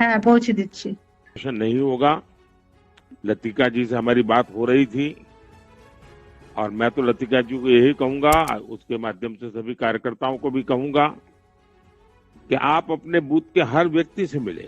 হ্যাঁ পৌঁছে দিচ্ছি ऐसा नहीं होगा लतिका जी से हमारी बात हो रही थी और मैं तो लतिका जी को यही कहूंगा उसके माध्यम से सभी कार्यकर्ताओं को भी कहूंगा कि आप अपने बूथ के हर व्यक्ति से मिले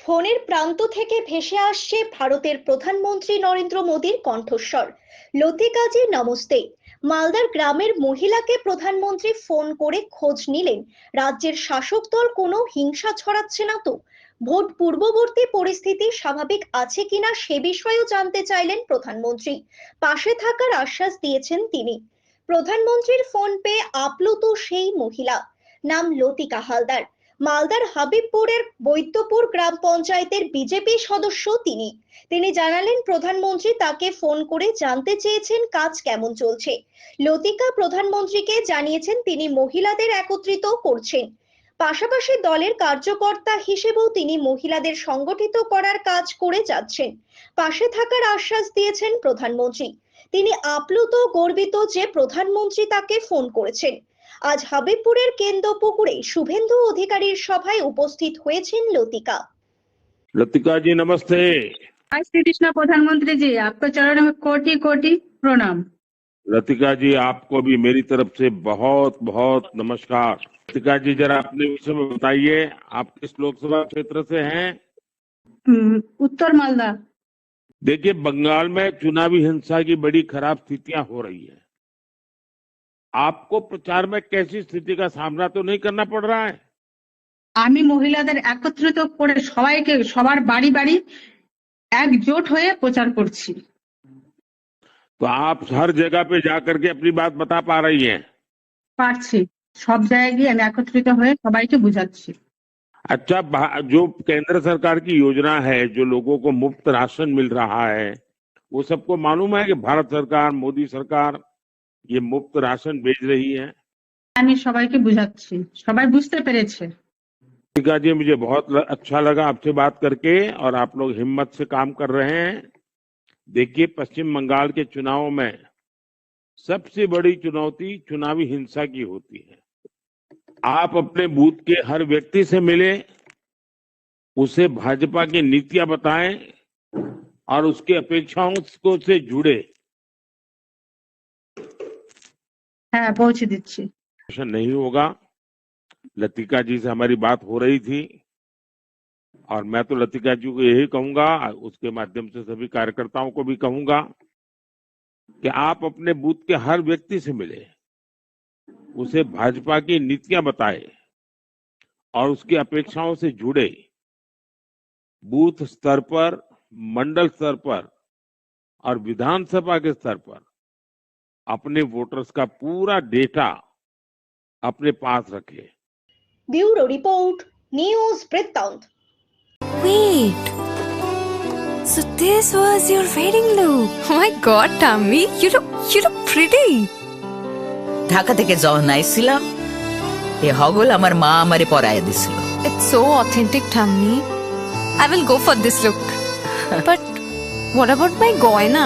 ফোনের প্রান্ত থেকে ভেসে আসছে ভারতের প্রধানমন্ত্রী নরেন্দ্র মোদীর কণ্ঠস্বর লতিকাজি নমস্তে মালদার গ্রামের মহিলাকে প্রধানমন্ত্রী ফোন করে খোঁজ নিলেন। রাজ্যের শাসক দল কোনো হিংসা ছড়াচ্ছে না তো? ভোট পূর্ববর্তী পরিস্থিতি স্বাভাবিক আছে কিনা সে বিষয়েও জানতে চাইলেন প্রধানমন্ত্রী। পাশে থাকার আশ্বাস দিয়েছেন তিনি। প্রধানমন্ত্রীর ফোন পেয়ে আপ্লুত সেই মহিলা। নাম লতিকা হালদার। মালদার হাবিবপুরের বৈদ্যপুর গ্রাম পঞ্চায়েতের বিজেপি সদস্য তিনি। তিনি জানালেন, প্রধানমন্ত্রী তাকে ফোন করে জানতে চেয়েছেন কাজ কেমন চলছে। লতিকা প্রধানমন্ত্রীকে জানিয়েছেন, তিনি মহিলাদের একত্রিত করছেন। পাশাপাশি দলের কার্যকর্তা হিসেবেও তিনি মহিলাদের সংগঠিত করার কাজ করে যাচ্ছেন। পাশে থাকার আশ্বাস দিয়েছেন প্রধানমন্ত্রী। তিনি আপ্লুত, গর্বিত যে প্রধানমন্ত্রী তাকে ফোন করেছেন। আজ হাবিবপুরের কেন্দ্রপুকুরে শুভেন্দু অধিকারীর সভায় উপস্থিত হয়েছেন লতিকা लतिका जी नमस्ते आज श्री कृष्ण प्रधानमंत्री जी आपको चरण में कोटि कोटि प्रणाम लतिका जी आपको भी मेरी तरफ से बहुत बहुत नमस्कार लतिका जी जरा अपने विषय में बताइए आप किस लोकसभा क्षेत्र से हैं हम्म, उत्तर मालदा देखिए बंगाल में चुनावी हिंसा की बड़ी खराब स्थितियां हो रही है आपको प्रचार में कैसी स्थिति का सामना तो नहीं करना पड़ रहा है আমি মহিলাদের একত্রিত করে সবাইকে সবার বাড়ি বাড়ি একজোট হয়ে প্রচার করছি तो आप हर जगह पे जाकर के अपनी बात बता पा रही हैं পারছি সব জায়গায় গিয়ে আমি একত্রিত হয়ে সবাইকে বুঝাচ্ছি अच्छा भा- जो केंद्र सरकार की योजना है जो लोगों को मुफ्त राशन मिल रहा है वो सबको मालूम है कि भारत सरकार मोदी सरकार ये मुफ्त राशन भेज रही है আমি সবাইকে বুঝাচ্ছি সবাই বুঝতে পেরেছে टीका जी मुझे बहुत ल- अच्छा लगा आपसे बात करके और आप लोग हिम्मत से काम कर रहे हैं देखिए पश्चिम बंगाल के चुनाव में सबसे बड़ी चुनौती चुनावी हिंसा की होती है आप अपने बूथ के हर व्यक्ति से मिले उसे भाजपा की नीतियां बताएं और उसकी अपेक्षाओं को से जुड़े হ্যাঁ পৌঁছে দিচ্ছি ऐसा नहीं होगा लतिका जी से हमारी बात हो रही थी और मैं तो लतिका जी को यही कहूंगा उसके माध्यम से सभी कार्यकर्ताओं को भी कहूंगा कि आप अपने बूथ के हर व्यक्ति से मिले उसे भाजपा की नीतियां बताए और उसकी अपेक्षाओं से जुड़े बूथ स्तर पर मंडल स्तर पर और विधानसभा के स्तर पर अपने वोटर्स का पूरा डेटा अपने पास रखे ব্যুরো রিপোর্ট নিউজ বৃত্তান্ত Wait. So this was your wedding look. Oh my god, Tammy, you look you look pretty. Dhaka থেকে যখন আইছিলাম এ হগল আমার মা আমারে পরায় দিছিল It's so authentic, Tammy. I will go for this look. but what about my goina?